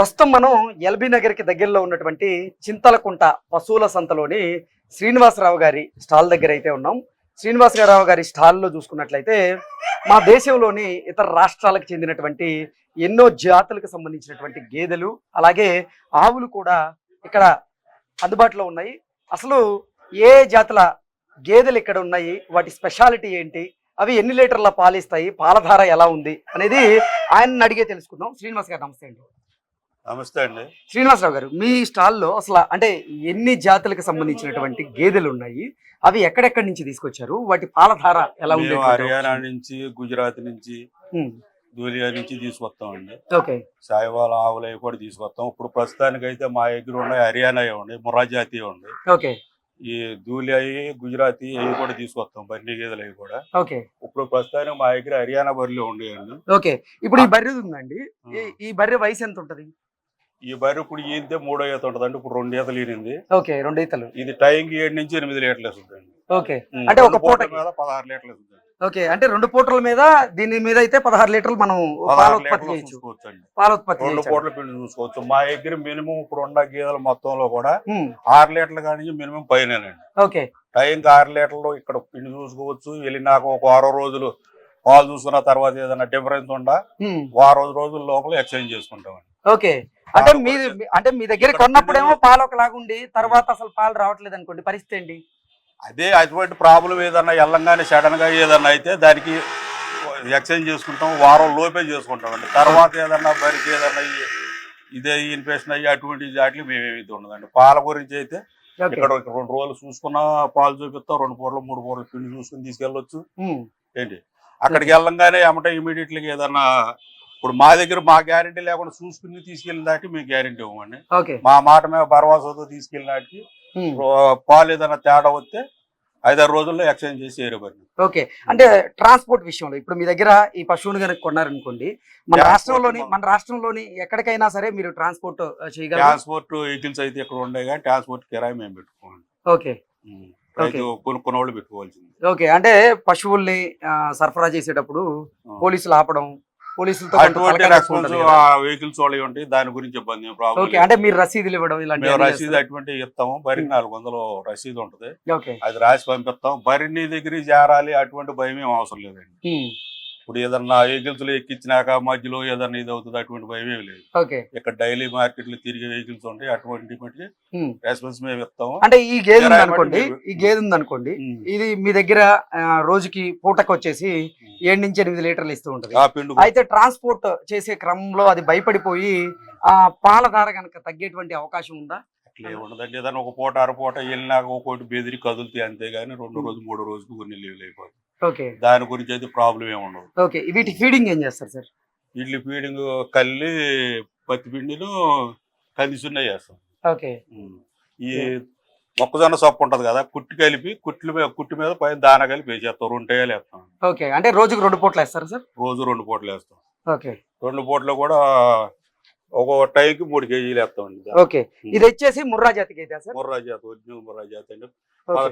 ప్రస్తుతం మనం ఎల్బీ నగర్కి దగ్గరలో ఉన్నటువంటి చింతలకుంట పశువుల సంతలోని శ్రీనివాసరావు గారి స్టాల్ దగ్గర అయితే ఉన్నాం. శ్రీనివాసరావు గారి స్టాల్లో చూసుకున్నట్లయితే మా దేశంలోని ఇతర రాష్ట్రాలకు చెందినటువంటి ఎన్నో జాతులకు సంబంధించినటువంటి గేదెలు అలాగే ఆవులు కూడా ఇక్కడ అందుబాటులో ఉన్నాయి. అసలు ఏ జాతుల గేదెలు ఇక్కడ ఉన్నాయి? వాటి స్పెషాలిటీ ఏంటి? అవి ఎన్ని లీటర్ల పాలిస్తాయి పాలధార ఎలా ఉంది? అనేది ఆయన్ని అడిగే తెలుసుకుందాం. శ్రీనివాస్ గారు నమస్తే అండి. నమస్తే అండి. శ్రీనివాసరావు గారు మీ స్టాల్లో అసలు అంటే ఎన్ని జాతులకు సంబంధించినటువంటి గేదెలు ఉన్నాయి? అవి ఎక్కడెక్కడి నుంచి తీసుకొచ్చారు? వాటి పాలధార ఎలా ఉంది మేము హర్యానా నుంచి గుజరాత్ నుంచి దూలియా నుంచి తీసుకొస్తామండి. ఓకే. సాయివాల ఆవులు అవి కూడా తీసుకొస్తాం. ఇప్పుడు ప్రస్తుతానికి అయితే మా దగ్గర ఉన్నాయి హర్యానా ఉన్నాయి ముర్రా జాతి ఉన్నాయి ఓకే. ఈ దూలి అవి గుజరాతీ అవి కూడా తీసుకొస్తాం బర్రె గేదెలు అవి కూడా. ఓకే. ఇప్పుడు ప్రస్తుతానికి మా దగ్గర హర్యానా బర్రెలు ఉండేయండి. ఓకే. ఇప్పుడు ఈ బర్రె ఉందండి. ఈ- ఈ బర్రె వయసు ఎంత ఉంటది? ఈ బర్రె ఇప్పుడు ఈంతే మూడో ఈత ఉంటదండి ఇప్పుడు రెండు ఈతలు ఈనింది. ఓకే రెండు ఈతలు. ఇది టైంకి ఏడు నుంచి ఎనిమిది లీటర్లు వేస్తుందండి ఓకే. అంటే ఒక పూటకి? మీద పదహారు లీటర్లు వేస్తుంది ఓకే అంటే రెండు పూటల మీద దీని మీద అయితే పదహారు లీటర్లు మనం పాల ఉత్పత్తి చూసుకోవచ్చండి. పాల ఉత్పత్తి రెండు పూటల పిండి చూసుకోవచ్చు. మా దగ్గర మినిమం ఇప్పుడు ఉన్న గేదెల మొత్తంలో కూడా ఆరు లీటర్ల కానీ మినిమం పైనండి ఓకే. టైంకి ఆరు లీటర్లు ఇక్కడ పిండి చూసుకోవచ్చు. వెళ్ళినాక ఒక వారం రోజులు పాలు చూసుకున్న తర్వాత ఏదైనా డిఫరెన్స్ ఉమ్, వారం రోజుల లోపల ఎక్స్చేంజ్ చేసుకుంటామండి. ఓకే. అంటే మీ అంటే మీ దగ్గర కొన్నప్పుడేమో పిండి- పాలు ఒకలాగుండి తర్వాత అసలు పాలు రావట్లేదు అనుకోండి పరిస్థితి ఏంటి? అదే అటువంటి ప్రాబ్లం ఏదన్నా వెళ్ళంగానే సడన్గా ఏదన్నా అయితే దానికి ఎక్స్చేంజ్ చేసుకుంటాం వారం లోపే చేసుకుంటామండి. తర్వాత ఏదన్నా బరికి ఏదన్నా ఇదే ఇన్ఫెక్షన్ అయ్యి అటువంటి వాటికి మేమేమి ఉండదండి. పాల గురించి అయితే ఇక్కడ రెండు రోజులు చూసుకున్నా పాలు చూపిస్తాం రెండు పూటలు మూడు పూటలు పిండి చూసుకుని తీసుకెళ్ళొచ్చు. ఏంటి? అక్కడికి వెళ్ళంగానే ఏమంటే ఇమీడియట్లీ ఏదన్నా ఇప్పుడు మా దగ్గర మా గ్యారంటీ లేకుండా చూసుకుని తీసుకెళ్ళిన దాటి మేము గ్యారంటీ ఇవ్వమండి. ఓకే. మా మాట మీద భరవాసతో తీసుకెళ్ళిన దాటికి పాలు ఏదైనా తేడా వస్తే ఐదారు రోజుల్లో ఎక్స్చేంజ్ చేసి ఏరేబడి ఓకే. అంటే ట్రాన్స్పోర్ట్ విషయంలో ఇప్పుడు మీ దగ్గర ఈ పశువుని కనుక కొన్నారనుకోండి మన రాష్ట్రంలోని మన రాష్ట్రంలోని ఎక్కడికైనా సరే మీరు ట్రాన్స్పోర్ట్ చేయగలరు? ట్రాన్స్పోర్ట్ వెహికల్స్ అయితే ఇక్కడ ఉండే కానీ ట్రాన్స్పోర్ట్ కిరాయి మేము పెట్టుకోండి ఓకే. కొనుక్కున్న వాళ్ళు పెట్టుకోవాల్సింది. ఓకే. అంటే పశువుల్ని సరఫరా చేసేటప్పుడు పోలీసులు ఆపడం పోలీసులతో అటువంటి రెస్పాన్స్ వెహికల్స్ వాళ్ళు ఉంటాయి. దాని గురించి ఇబ్బంది ఓకే అంటే మీరు రసీదులు ఇవ్వడం ఇలాంటి రసీదు అటువంటి ఇస్తాము. బరికి నాలుగు వందలు రసీదు ఉంటది. అది రాసి పంపిస్తాం బరిని దగ్గర చేరాలి అటువంటి భయం ఏం అవసరం లేదండి. ఇప్పుడు ఏదన్నా వెహికల్స్లో ఎక్కించినాక మధ్యలో ఏదన్నా ఇది అవుతుంది అటువంటి భయం ఏం లేదు. ఇక్కడ డైలీ మార్కెట్లో తిరిగే వెహికల్స్ ఉంటాయి అటువంటి. రెస్పాన్స్ మేము ఇస్తాము. అంటే ఈ గేదె అనుకోండి ఈ గేదె ఉంది అనుకోండి ఇది మీ దగ్గర రోజుకి పూటకు వచ్చేసి ఏడు నుంచి ఎనిమిది లీటర్లు ఇస్తూ ఉంటది. అయితే ట్రాన్స్పోర్ట్ చేసే క్రమంలో అది భయపడిపోయి ఆ పాల ధార కనుక తగ్గేటువంటి అవకాశం ఉందా? అట్లే ఉండదండి. ఏదైనా ఒక పూట అర పూట వెళ్ళినాక ఒక్కోటి బెదిరి కదులుతాయి అంతేగాని రెండు రోజు మూడు రోజుకు కొన్ని లీవ్లు అయిపోతాయి. ఓకే. దాని గురించి అయితే ప్రాబ్లం ఏమి ఉండదు. ఓకే. వీటి ఫీడింగ్ ఏం చేస్తారు సార్? ఇడ్లీ ఫీడింగ్ కల్లి పత్తి పిండిను కందిసున్న చేస్తాం. ఓకే. ఈ మొక్కజొన్న సొప్పు ఉంటది కదా కుట్టి కలిపి కుట్లు మీద కుట్టి మీద పైన దాన కలిపి వేసేస్తాం. రెండు టేయాలు వేస్తాం. ఓకే. అంటే రోజుకి రెండు పూటలు వేస్తారు సార్? రోజు రెండు పూటలు వేస్తాం. ఓకే. రెండు పూటలు కూడా ఒక టైంకి మూడు కేజీలు వేస్తామండి ఓకే. ఇది వచ్చేసి ముర్రా జాతికి అయితే సార్? ముర్రా జాతి ఒరిజినల్ ముర్రా జాతి అండి.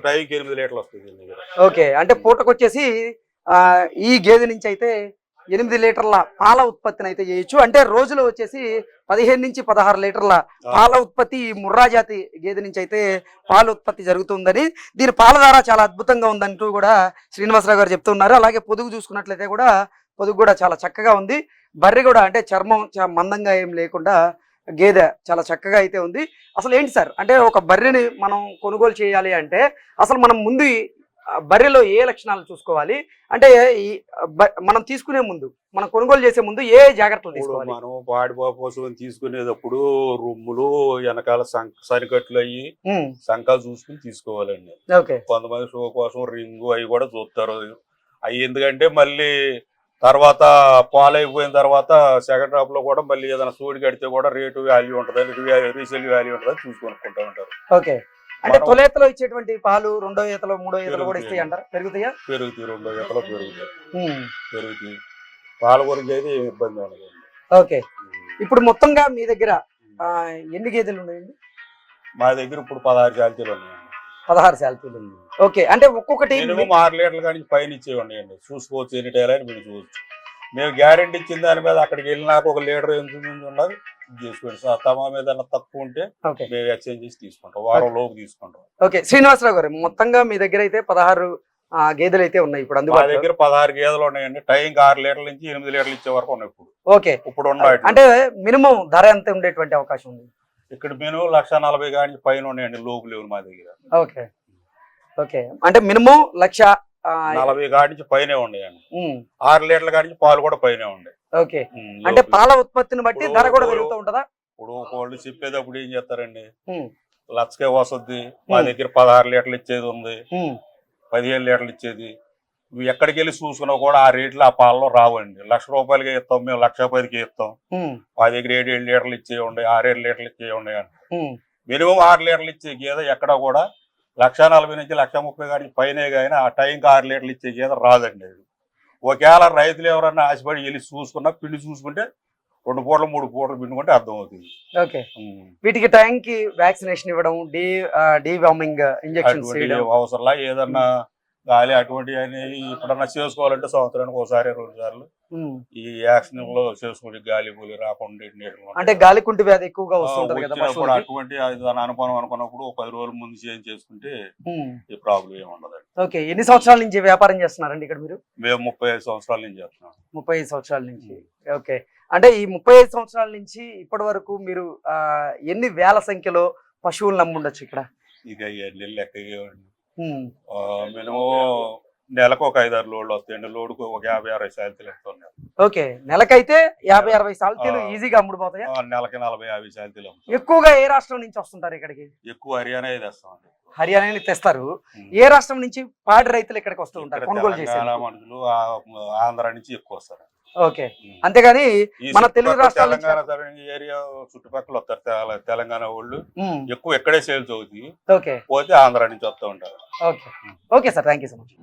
టైంకి ఎనిమిది లీటర్లు వస్తుంది ఓకే. అంటే పూటకు వచ్చేసి ఈ గేదె నుంచి అయితే ఎనిమిది లీటర్ల పాల ఉత్పత్తిని అయితే చేయొచ్చు. అంటే రోజులో వచ్చేసి పదిహేను నుంచి పదహారు లీటర్ల పాల ఉత్పత్తి ఈ ముర్రా జాతి గేదె నుంచి అయితే పాల ఉత్పత్తి జరుగుతుందని దీని పాల ధార చాలా అద్భుతంగా ఉందంటూ కూడా శ్రీనివాసరావు గారు చెప్తున్నారు. అలాగే పొదుగు చూసుకున్నట్లయితే కూడా పొదుగు కూడా చాలా చక్కగా ఉంది. బర్రె కూడా అంటే చర్మం మందంగా ఏం లేకుండా గేదె చాలా చక్కగా అయితే ఉంది. అసలు ఏంటి సార్? అంటే ఒక బర్రెని మనం కొనుగోలు చేయాలి అంటే అసలు మనం ముందు బర్రెలో ఏ లక్షణాలు చూసుకోవాలి? అంటే మనం తీసుకునే ముందు మనం కొనుగోలు చేసే ముందు ఏ జాగ్రత్తలు తీసుకోవాలి? మనం పాడిపా కోసం తీసుకునేటప్పుడు రొమ్ములు వెనకాల సంక సరికట్లు అయ్యి సంకాలు చూసుకుని తీసుకోవాలండి. కొంతమంది షో కోసం రింగు అవి కూడా చూస్తారు. అవి ఎందుకంటే మళ్ళీ తర్వాత పాలు అయిపోయిన తర్వాత సెకండ్ హాఫ్లో కూడా మళ్ళీ ఏదైనా సూడి కడితే కూడా రేటు వాల్యూ ఉంటుంది రీసేల్ వాల్యూ ఉంటుంది చూసుకొనుకుంటా ఉంటారు. ఓకే. అంటే తొలేతలో ఇచ్చేటువంటి పాలు రెండో ఈతలో మూడో ఈతలో కూడా. ఇస్తాయి అంటారు పెరుగుతాయా? పెరుగుతాయి రెండో ఎకలో పెరుగుతాయి. పెరుగుతాయి. పాల గురించి అయితే ఇబ్బంది ఉండదు. ఓకే. ఇప్పుడు మొత్తంగా మీ దగ్గర ఎన్ని గేదెలు ఉన్నాయండి? మా దగ్గర ఇప్పుడు పదహారు జాతీయులు ఉన్నాయండి. పదహారు శాలరీలు ఓకే అంటే ఒక్కొక్కటి మినిమం ఆరు లీటర్ల కానీ పైన ఇచ్చేవి ఉన్నాయండి చూసుకోవచ్చు ఎన్ని టైర్ అని మీరు చూడవచ్చు మేము గ్యారెంటీ ఇచ్చిన దాని మీద అక్కడికి వెళ్ళినాక ఒక లీటర్ ఎంత ఉన్నది చేసుకోండి. తమాం ఏదైనా తక్కువ ఉంటే మేము ఎక్స్చేంజ్ చేసి తీసుకుంటాం. వారం లోపు తీసుకుంటాం. ఓకే శ్రీనివాసరావు గారు మొత్తంగా మీ దగ్గర అయితే పదహారు గేదెలు అయితే ఉన్నాయి ఇప్పుడు మా అందుబాటులో. దగ్గర పదహారు గేదెలు ఉన్నాయండి. టైంకి ఆరు లీటర్ల నుంచి ఎనిమిది లీటర్లు ఇచ్చే వరకు ఉన్నాయి ఇప్పుడు. ఓకే. ఇప్పుడు ఉన్నాయి. అంటే మినిమం ధర ఎంత ఉండేటువంటి అవకాశం ఉంది? ఇక్కడ మేము లక్ష నలభై కానీ పైన ఉన్నాయండి లోపు లేవు మా దగ్గర. ఓకే. ఓకే. అంటే మినిమం లక్ష నలభై కాడి నుంచి పైనే ఉన్నాయండి. ఉమ్, ఆరు లీటర్ల కాడి నుంచి పాలు కూడా పైనే ఉన్నాయి ఓకే. అంటే. పాల ఉత్పత్తిని బట్టి ధర కూడా ఇప్పుడు- పెరుగుతూ ఉంటుందా? ఇప్పుడు వాళ్ళు చెప్పేటప్పుడు ఏం చేస్తారండి? లక్షకే వస్తుంది మా. దగ్గర పదహారు లీటర్లు ఇచ్చేది ఉంది. పదిహేను లీటర్లు ఇచ్చేది. ఎక్కడికి వెళ్ళి చూసుకున్నా కూడా ఆ రేట్లు ఆ పాలలో రావండి. లక్ష రూపాయలకి ఇస్తాం మేము లక్ష పదికి ఇస్తాం. మా దగ్గర ఏడు ఏడు లీటర్లు ఇచ్చే ఉన్నాయి ఆరేడు లీటర్లు ఇచ్చే ఉన్నాయి అని. మినిమం ఆరు లీటర్లు ఇచ్చే గేదె ఎక్కడ కూడా లక్ష నలభై నుంచి లక్ష ముప్పై కానీ పైనే కానీ ఆ టైంకి ఆరు లీటర్లు ఇచ్చే గేదె రాదండి అది. ఒకవేళ రైతులు ఎవరన్నా ఆశపడి వెళ్ళి చూసుకున్నా పిండి చూసుకుంటే రెండు పూటలు మూడు పూటలు పిండుకుంటే అర్థమవుతుంది ఓకే. వీటికి టైంకి వ్యాక్సినేషన్ ఇవ్వడం డి డి వార్మింగ్ ఇంజెక్షన్స్ అటువంటి చేయడం. అవసరంలా ఏదన్నా గాలి అటువంటి అని ఇప్పుడన్నా చేసుకోవాలంటే సంవత్సరానికి ఒకసారి రెండు సార్లు. ఈ యాక్షన్లో చేసుకుని గాలి కూలి రాకుండా అంటే గాలికుంటు వ్యాధి ఎక్కువగా వస్తుంటది కదా అటువంటి దాని అనుమానం అనుకున్నప్పుడు ఒక పది రోజుల ముందు చేంజ్ చేసుకుంటే ఈ ప్రాబ్లం ఏమి ఉండదు ఓకే ఎన్ని సంవత్సరాల నుంచి వ్యాపారం చేస్తున్నారండి ఇక్కడ మీరు? మేము ముప్పై ఐదు సంవత్సరాల నుంచి చేస్తున్నాం. ముప్పై ఐదు సంవత్సరాల నుంచి. ఓకే. అంటే ఈ ముప్పై ఐదు సంవత్సరాల నుంచి ఇప్పటి వరకు మీరు ఎన్ని వేల సంఖ్యలో పశువులు నమ్ముండొచ్చు ఇక్కడ? ఇక లెక్క మినిమం నెలకు ఒక ఐదారు లోడ్లు వస్తాయండి లోడుకు ఒక యాభై అరవై శాలరీలు వస్తున్నాయి ఓకే. నెలకైతే యాభై అరవై సాల్తీలు. ఈజీగా అమ్ముడుపోతాయా? ఆ, నెలకి నలభై యాభై శాలరీలు ఎక్కువగా ఏ రాష్ట్రం నుంచి వస్తుంటారు ఇక్కడికి? ఎక్కువ హర్యానా తెస్తామండి హర్యానా తెస్తారు. ఏ రాష్ట్రం నుంచి పాడి రైతులు ఇక్కడికి వస్తూ ఉంటారు? కొనుగోలు చేసి మనుషులు ఆంధ్ర నుంచి ఎక్కువ వస్తారు. ఓకే. అంతేగాని మన తెలుగు రాష్ట్రాల తెలంగాణ ఏరియా చుట్టుపక్కల వస్తారు తెల- తెలంగాణ వాళ్ళు. ఎక్కువ ఎక్కడే సేల్స్ అవుతాయి. ఓకే. పోతే ఆంధ్ర నుంచి వస్తూ ఉంటారు. Okay. Okay sir. Thank you so much.